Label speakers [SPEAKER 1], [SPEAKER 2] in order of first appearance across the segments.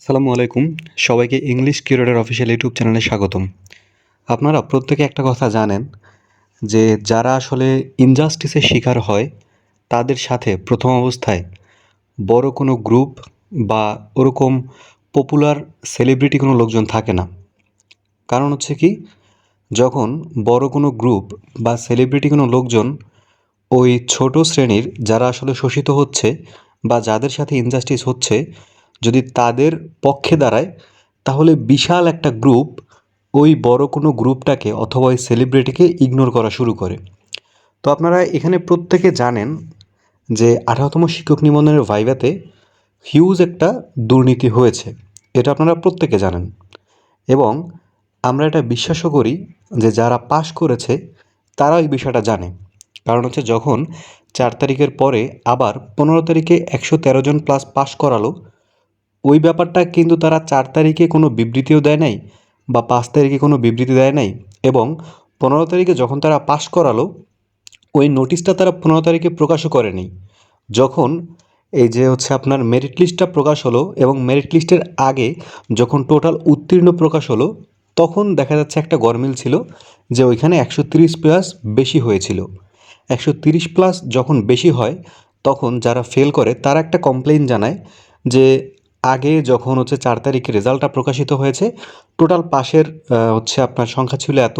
[SPEAKER 1] আসসালামু আলাইকুম। সবাইকে ইংলিশ কিউরেটার অফিসিয়াল ইউটিউব চ্যানেলে স্বাগতম। আপনারা প্রত্যেকে একটা কথা জানেন যে যারা আসলে ইনজাস্টিসের শিকার হয়, তাদের সাথে প্রথম অবস্থায় বড় কোনো গ্রুপ বা ওরকম পপুলার সেলিব্রিটি কোনো লোকজন থাকে না। কারণ হচ্ছে কি, যখন বড় কোনো গ্রুপ বা সেলিব্রিটি কোনো লোকজন ওই ছোট শ্রেণির যারা আসলে শোষিত হচ্ছে বা যাদের সাথে ইনজাস্টিস হচ্ছে যদি তাদের পক্ষে দাঁড়ায়, তাহলে বিশাল একটা গ্রুপ ওই বড় কোনো গ্রুপটাকে অথবা ওই সেলিব্রিটিকে ইগনোর করা শুরু করে। তো আপনারা এখানে প্রত্যেকে জানেন যে আঠারোতম শিক্ষক নিবন্ধনের ভাইভাতে হিউজ একটা দুর্নীতি হয়েছে। এটা আপনারা প্রত্যেকে জানেন। এবং আমরা এটা বিশ্বাসও করি যে যারা পাশ করেছে তারা এই বিষয়টা জানে। কারণ হচ্ছে যখন চার তারিখের পরে আবার পনেরো তারিখে একশো তেরো জন প্লাস পাশ করালো ওই ব্যাপারটা কিন্তু তারা চার তারিখে কোনো বিবৃতিও দেয় নাই বা পাঁচ তারিখে কোনো বিবৃতি দেয় নাই এবং পনেরো তারিখে যখন তারা পাশ করালো, ওই নোটিশটা তারা পনেরো তারিখে প্রকাশও করেনি। যখন এই যে হচ্ছে আপনার মেরিট লিস্টটা প্রকাশ হলো এবং মেরিট লিস্টের আগে যখন টোটাল উত্তীর্ণ প্রকাশ হলো, তখন দেখা যাচ্ছে একটা গরমিল ছিল যে ওইখানে একশো তিরিশ প্লাস বেশি হয়েছিল। একশো তিরিশ প্লাস যখন বেশি হয়, তখন যারা ফেল করে তারা একটা কমপ্লেন জানায় যে আগে যখন হচ্ছে চার তারিখে রেজাল্টটা প্রকাশিত হয়েছে, টোটাল পাশের হচ্ছে আপনার সংখ্যা ছিল এত।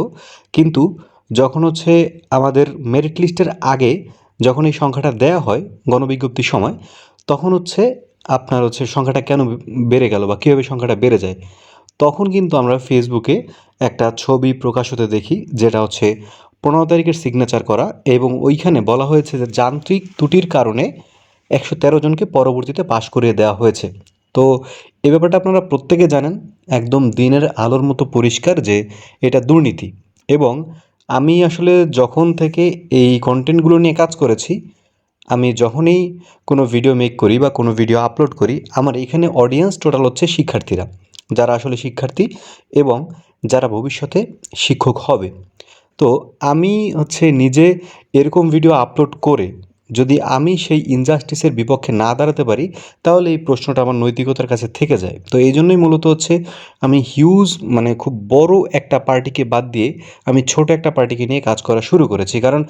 [SPEAKER 1] কিন্তু যখন হচ্ছে আমাদের মেরিট লিস্টের আগে যখন এই সংখ্যাটা দেয়া হয় গণবিজ্ঞপ্তির সময়, তখন হচ্ছে আপনার হচ্ছে সংখ্যাটা কেন বেড়ে গেল বা কীভাবে সংখ্যাটা বেড়ে যায়, তখন কিন্তু আমরা ফেসবুকে একটা ছবি প্রকাশ হতে দেখি, যেটা হচ্ছে পনেরো তারিখের সিগনেচার করা এবং ওইখানে বলা হয়েছে যে যান্ত্রিক ত্রুটির কারণে একশো তেরো জনকে পরবর্তীতে পাশ করিয়ে দেওয়া হয়েছে। তো এ ব্যাপারটা আপনারা প্রত্যেকে জানেন, একদম দিনের আলোর মতো পরিষ্কার যে এটা দুর্নীতি। এবং আমি আসলে যখন থেকে এই কন্টেন্টগুলো নিয়ে কাজ করেছি, আমি যখনই কোনো ভিডিও মেক করি বা কোনো ভিডিও আপলোড করি, আমার এখানে অডিয়েন্স টোটাল হচ্ছে শিক্ষার্থীরা। যারা আসলে শিক্ষার্থী এবং যারা ভবিষ্যতে শিক্ষক হবে। তো আমি হচ্ছে নিজে এরকম ভিডিও আপলোড করে যদি আমি সেই ইনজাস্টিসের বিপক্ষে না দাঁড়াতে পারি, তাহলে এই প্রশ্নটা আমার নৈতিকতার কাছে থেকে যায়। তো এই জন্যই মূলত হচ্ছে আমি হিউজ মানে খুব বড় একটা পার্টিকে বাদ দিয়ে আমি ছোট একটা পার্টিকে নিয়ে কাজ করা শুরু করেছি। কারণ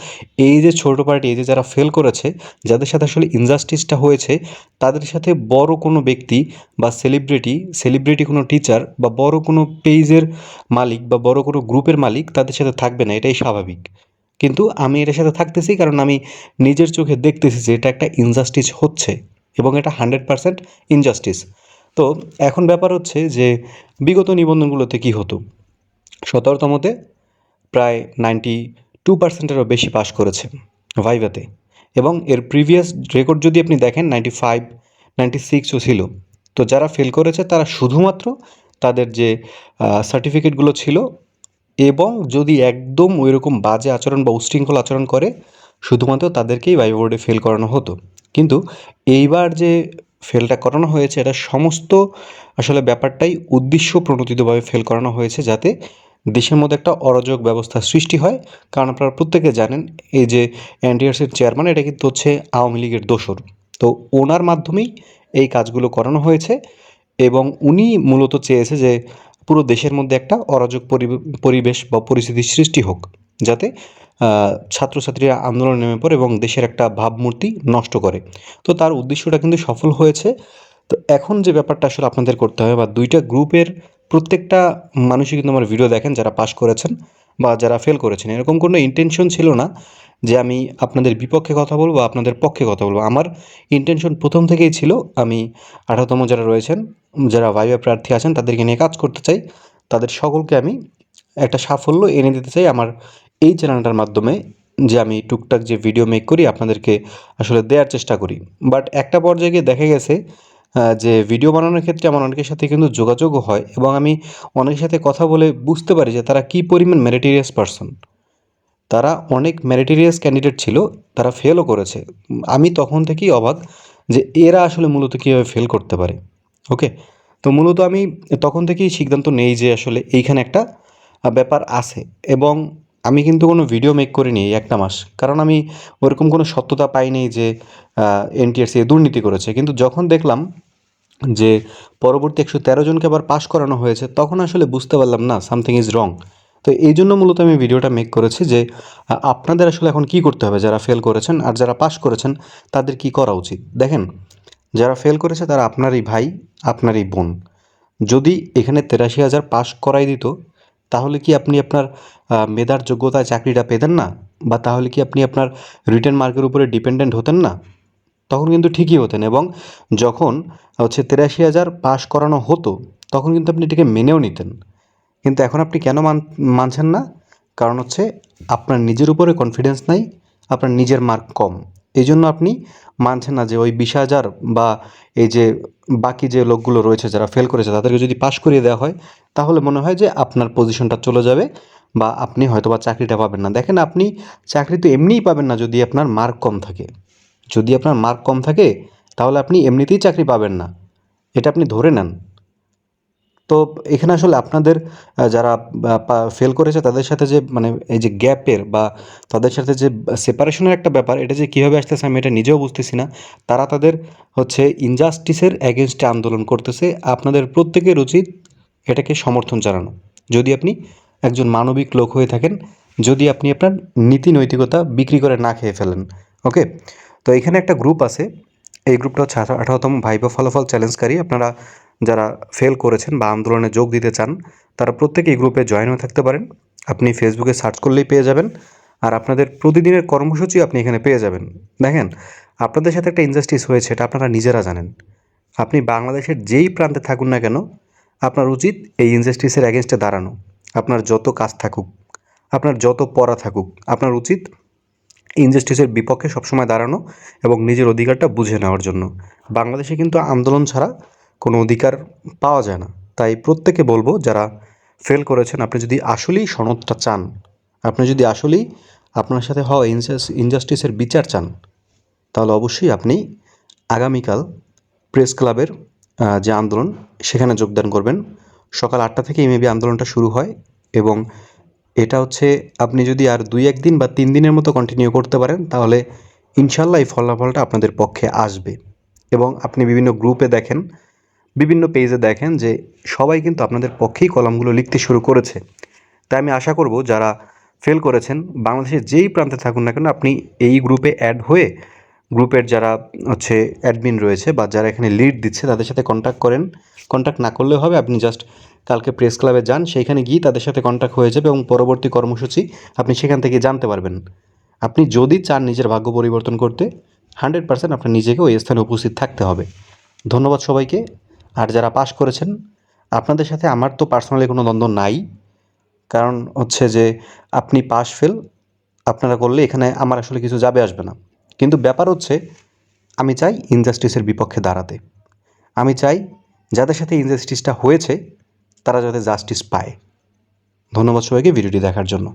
[SPEAKER 1] এই যে ছোট পার্টি এই যে যারা ফেল করেছে, যাদের সাথে আসলে ইনজাস্টিসটা হয়েছে, তাদের সাথে বড় কোনো ব্যক্তি বা সেলিব্রিটি সেলিব্রিটি কোনো টিচার বা বড় কোনো পেজের মালিক বা বড় কোনো গ্রুপের মালিক তাদের সাথে থাকবে না, এটাই স্বাভাবিক। কিন্তু আমি এটার সাথে থাকতেছি কারণ আমি নিজের চোখে দেখতেছি যে এটা একটা ইনজাস্টিস হচ্ছে এবং এটা হান্ড্রেড পারসেন্ট ইনজাস্টিস তো এখন ব্যাপার হচ্ছে যে বিগত নিবন্ধনগুলোতে কী হতো? সতেরোতমতে প্রায় নাইনটি টু পার্সেন্টেরও বেশি পাশ করেছে ভাইভাতে এবং এর প্রিভিয়াস রেকর্ড যদি আপনি দেখেন নাইনটি ফাইভ নাইনটি সিক্সও ছিল। তো যারা ফেল করেছে তারা শুধুমাত্র তাদের যে সার্টিফিকেটগুলো ছিল এবং যদি একদম ওই রকম বাজে আচরণ বা উশৃঙ্খল আচরণ করে, শুধুমাত্র তাদেরকেই ভাইভা বোর্ডে ফেল করানো হতো। কিন্তু এইবার যে ফেলটা করানো হয়েছে, এটা সমস্ত আসলে ব্যাপারটাই উদ্দেশ্য প্রণোদিতভাবে ফেল করানো হয়েছে যাতে দেশের মধ্যে একটা অরাজক ব্যবস্থা সৃষ্টি হয়। কারণ আপনারা প্রত্যেকে জানেন, এই যে এনডিআরসির চেয়ারম্যান এটা কিন্তু হচ্ছে আওয়ামী লীগের দোসর তো ওনার মাধ্যমেই এই কাজগুলো করানো হয়েছে এবং উনি মূলত চেয়েছে যে পুরো দেশের মধ্যে একটা অরাজক পরিবে- পরিবেশ বা পরিস্থিতির সৃষ্টি হোক, যাতে ছাত্রছাত্রীরা আন্দোলন নেমে পড়ে এবং দেশের একটা ভাবমূর্তি নষ্ট করে। তো তার উদ্দেশ্যটা কিন্তু সফল হয়েছে। তো এখন যে ব্যাপারটা আসলে আপনাদের করতে হবে বা দুইটা গ্রুপের প্রত্যেকটা মানুষই কিন্তু আমার ভিডিও দেখেন, যারা পাশ করেছেন। বা যারা ফেল করেছেন, এরকম কোনো ইন্টেনশন ছিল না যে আমি আপনাদের বিপক্ষে কথা বলব আপনাদের পক্ষে কথা বলব। আমার ইন্টেনশন প্রথম থেকেই ছিল আমি আঠারোতম যারা রয়েছেন, যারা ভাইভা প্রার্থী আছেন, তাদেরকে নিয়ে কাজ করতে চাই। তাদের সকলকে আমি একটা সাফল্য এনে দিতে চাই আমার এই চ্যানেলটার মাধ্যমে যে আমি টুকটাক যে ভিডিও মেক করি, আপনাদেরকে আসলে দেওয়ার চেষ্টা করি। বাট একটা পর্যায়ে গিয়ে দেখা গেছে যে ভিডিও বানানোর ক্ষেত্রে আমার অনেকের সাথে কিন্তু যোগাযোগও হয় এবং আমি অনেকের সাথে কথা বলে বুঝতে পারি যে তারা কী পরিমাণ মেরিটেরিয়াস পারসন তারা অনেক মেরিটেরিয়াস ক্যান্ডিডেট ছিল, তারা ফেলও করেছে। আমি তখন থেকেই অবাক যে এরা আসলে মূলত কীভাবে ফেল করতে পারে। ওকে তো মূলত আমি তখন থেকেই সিদ্ধান্ত নেই যে আসলে এইখানে একটা ব্যাপার আছে এবং আমি কিন্তু কোনো ভিডিও মেক করিনি একটা মাস। কারণ আমি ওরকম কোনো সত্যতা পাইনি যে এনটিআরসি দুর্নীতি করেছে। কিন্তু যখন দেখলাম যে পরবর্তী একশো তেরো জনকে আবার পাশ করানো হয়েছে, তখন আসলে বুঝতে পারলাম, না সামথিং ইজ রং তো এই জন্য মূলত আমি ভিডিওটা মেক করেছি যে আপনাদের আসলে এখন কি করতে হবে? যারা ফেল করেছেন আর যারা পাশ করেছেন, তাদের কি করা উচিত? দেখেন, যারা ফেল করেছে তারা আপনারই ভাই, আপনারই বোন। যদি এখানে তেরাশি হাজার পাশ করাই দিত, তাহলে কি আপনি আপনার মেধার যোগ্যতায় চাকরিটা পেতেন না? বা তাহলে কি আপনি আপনার রিটার্ন মার্কের উপরে ডিপেন্ডেন্ট হতেন না? তখন কিন্তু ঠিকই হতেন এবং যখন হচ্ছে তেরাশি হাজার পাশ করানো হতো, তখন কিন্তু আপনি এটিকে মেনেও নিতেন। কিন্তু এখন আপনি কেন মান, মানছেন না? কারণ হচ্ছে আপনার নিজের উপরে কনফিডেন্স নাই, আপনার নিজের মার্ক কম। এই জন্য আপনি মানছেন না যে ওই বিশ হাজার বা এই যে বাকি যে লোকগুলো রয়েছে, যারা ফেল করেছে, তাদেরকে যদি পাশ করিয়ে দেওয়া হয়, তাহলে মনে হয় যে আপনার পজিশনটা চলে যাবে বা আপনি হয়তো বা চাকরিটা পাবেন না। দেখেন, আপনি চাকরি তো এমনিই পাবেন না যদি আপনার মার্ক কম থাকে। যদি আপনার মার্ক কম থাকে, তাহলে আপনি এমনিতেই চাকরি পাবেন না। এটা আপনি ধরে নেন। তো এখানে আসলে আপনাদের যারা ফেল করেছে, তাদের সাথে যে মানে এই যে গ্যাপের বা, তাদের সাথে যে সেপারেশনের একটা ব্যাপার, এটা যে কীভাবে আসতেছে আমি এটা নিজেও বুঝতেছি না। তারা তাদের হচ্ছে ইনজাস্টিসের অ্যাগেনস্টে আন্দোলন করতেছে। আপনাদের প্রত্যেকের উচিত এটাকে সমর্থন জানানো। যদি আপনি একজন মানবিক লোক হয়ে থাকেন, যদি আপনি আপনার নীতি নৈতিকতা বিক্রি করে না খেয়ে ফেলেন ওকে তো এখানে একটা গ্রুপ আছে। এই গ্রুপটা হচ্ছে আঠা- আঠারোতম ভাইবা ফলাফল চ্যালেঞ্জকারী। আপনারা যারা ফেল করেছেন বা আন্দোলনে যোগ দিতে চান, তারা প্রত্যেকে এই গ্রুপে জয়েন হয়ে থাকতে পারেন। আপনি ফেসবুকে সার্চ করলেই পেয়ে যাবেন। আর আপনাদের প্রতিদিনের কর্মসূচি আপনি এখানে পেয়ে যাবেন। দেখেন, আপনাদের সাথে একটা ইনজাস্টিস হয়েছে, এটা আপনারা নিজেরা জানেন। আপনি বাংলাদেশের যেই প্রান্তে থাকুন না কেন, আপনার উচিত এই ইনজাস্টিসের অ্যাগেনস্টে দাঁড়ানো। আপনার যত কাজ থাকুক, আপনার যত পড়া থাকুক, আপনার উচিত ইনজাস্টিসের বিপক্ষে সবসময় দাঁড়ানো এবং নিজের অধিকারটা বুঝে নেওয়ার জন্য। বাংলাদেশে কিন্তু আন্দোলন ছাড়া কোনো অধিকার পাওয়া যায় না। তাই প্রত্যেকে বলব, যারা ফেল করেছেন, আপনি যদি আসলেই সনদটা চান, আপনি যদি আসলেই আপনার সাথে হওয়া ইনজাস্টিসের বিচার চান, তাহলে অবশ্যই আপনি আগামীকাল প্রেস ক্লাবের যে আন্দোলন, সেখানে যোগদান করবেন। সকাল আটটা থেকেই মেবি আন্দোলনটা শুরু হয় এবং এটা হচ্ছে আপনি যদি আর দুই একদিন বা তিন দিনের মতো কন্টিনিউ করতে পারেন, তাহলে ইনশাল্লাহ এই ফলাফলটা আপনাদের পক্ষে আসবে। এবং আপনি বিভিন্ন গ্রুপে দেখেন, বিভিন্ন পেজে দেখেন যে সবাই কিন্তু আপনাদের পক্ষেই কলামগুলো লিখতে শুরু করেছে। তাই আমি আশা করব যারা ফেল করেছেন, বাংলাদেশের যেই প্রান্তে থাকুন না কেন, আপনি এই গ্রুপে অ্যাড হয়ে গ্রুপের যারা হচ্ছে অ্যাডমিন রয়েছে বা যারা এখানে লিড দিচ্ছে, তাদের সাথে কন্ট্যাক্ট করেন। কন্ট্যাক্ট না করলেও হবে, আপনি জাস্ট কালকে প্রেস ক্লাবে যান, সেইখানে গিয়ে তাদের সাথে কন্ট্যাক্ট হয়ে যাবে এবং পরবর্তী কর্মসূচি আপনি সেখান থেকে জানতে পারবেন। আপনি যদি চান নিজের ভাগ্য পরিবর্তন করতে হান্ড্রেড পার্সেন্ট আপনার নিজেকে ওই স্থানে উপস্থিত থাকতে হবে। ধন্যবাদ সবাইকে। আর যারা পাশ করেছেন, আপনাদের সাথে আমার তো পার্সোনালি কোনো দ্বন্দ্ব নাই। কারণ হচ্ছে যে, আপনি পাস ফেল আপনারা করলে এখানে আমার আসলে কিছু যাবে আসবে না। কিন্তু ব্যাপার হচ্ছে, আমি চাই ইনজাস্টিসের বিপক্ষে দাঁড়াতে। আমি চাই যাদের সাথে ইনজাস্টিসটা হয়েছে তারা যাতে জাস্টিস পায়। ধন্যবাদ সবাইকে ভিডিওটি দেখার জন্য।